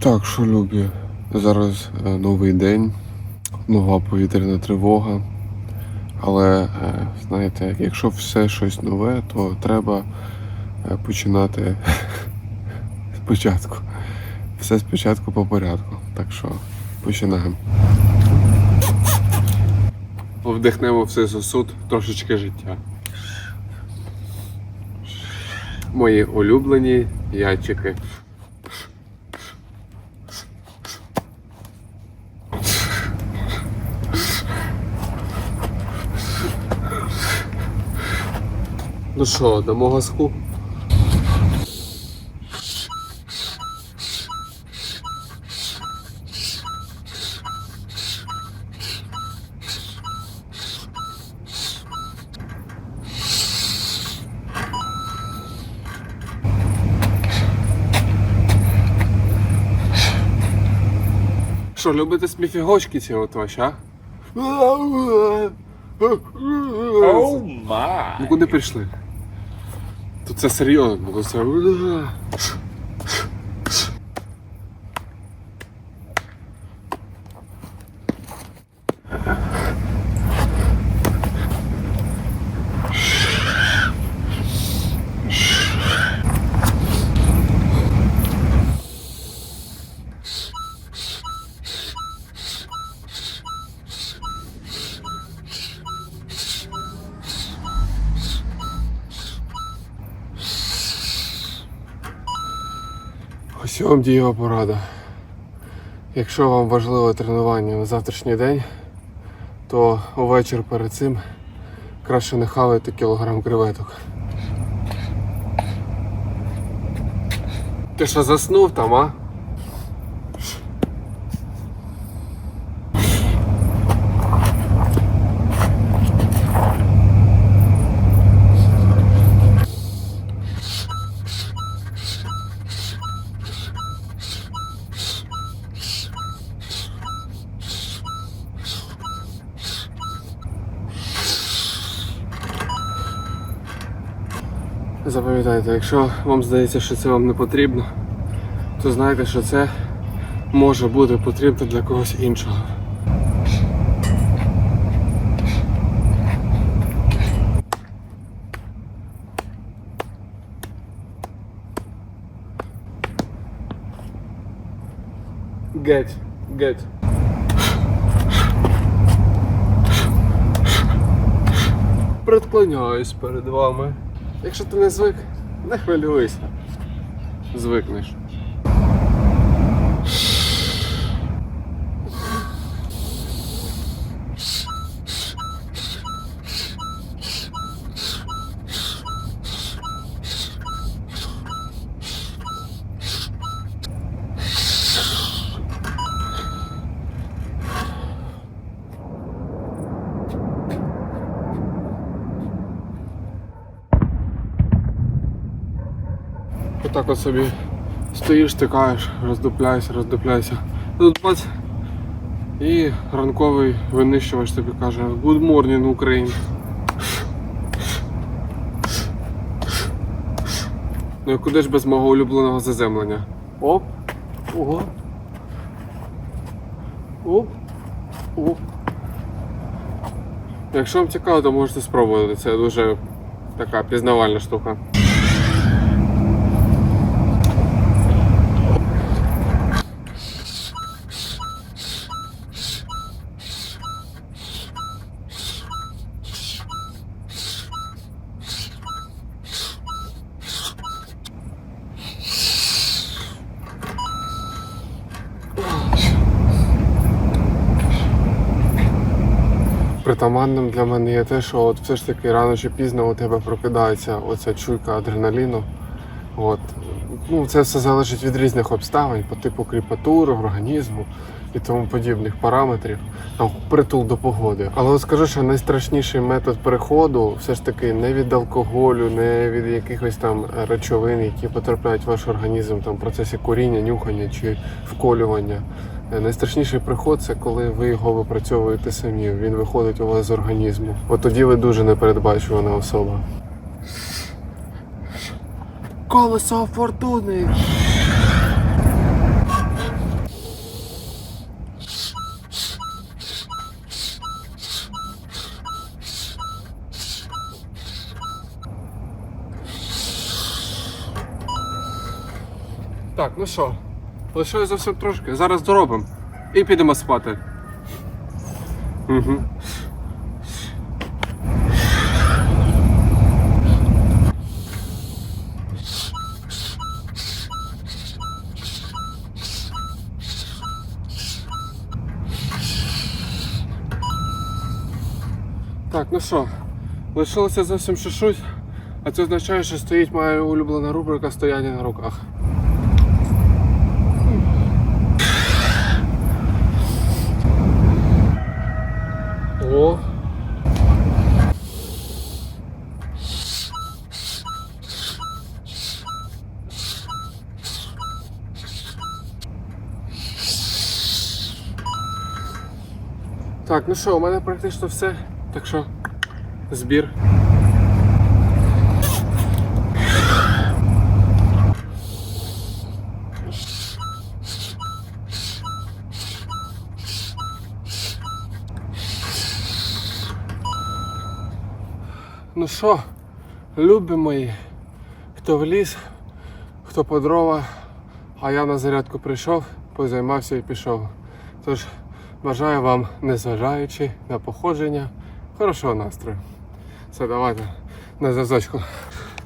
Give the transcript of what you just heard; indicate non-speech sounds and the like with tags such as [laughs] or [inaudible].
Так, що любі, зараз е, новий день, нова повітряна тривога. Але, е, знаєте, якщо все щось нове, то треба е, починати [laughs] спочатку. Все спочатку по порядку. Так що починаємо. Вдихнемо в цей сосуд трошечки життя. Мої улюблені яйчики. Ну що, дамо газку? Що, любите сміфігочки ці от ваші, а? Oh my! Ну куди прийшли? Тут це серйозно, бо це. Ось дієва порада. Якщо вам важливе тренування на завтрашній день, то увечір перед цим краще не хавайте кілограм креветок. Ти що заснув там, а? Запам'ятайте, якщо вам здається, що це вам не потрібно, то знайте, що це може бути потрібно для когось іншого. Геть, геть. Предклоняюсь перед вами. Якщо ти не звик, не хвилюйся. Звикнеш. Отак от собі стоїш, тикаєш, роздупляєшся, роздупляєшся. Тут бац. І ранковий винищувач тобі каже Good morning, Україн. Ну і куди ж без мого улюбленого заземлення? Оп. Ого. Оп. Оп. Якщо вам цікаво, то можете спробувати. Це дуже така пізнавальна штука. Притаманним для мене є те, що от все ж таки рано чи пізно у тебе прокидається оця чуйка адреналіну. От. Ну, це все залежить від різних обставин, по типу кріпатури, організму і тому подібних параметрів, там притул до погоди. Але скажу, що найстрашніший метод переходу все ж таки не від алкоголю, не від якихось там речовин, які потрапляють в ваш організм там, в процесі куріння, нюхання чи вколювання. Найстрашніший приход це коли ви його випрацьовуєте самі. Він виходить у вас з організму. От тоді ви дуже непередбачувана особа. Колесо фортуни. Так, ну що? Лишилось зовсім трошки. Зараз доробимо. І підемо спати. Так, ну що, лишилося зовсім чуть-чуть, а це означає, що стоїть моя улюблена рубрика стояння на руках. О. Так, ну що, у мене практично все. Так що збір. Ну що, любі мої, хто в ліс, хто по дрова, а я на зарядку прийшов, позаймався і пішов. Тож бажаю вам, незважаючи на походження, хорошого настрою. Все, давайте на зв'язочку.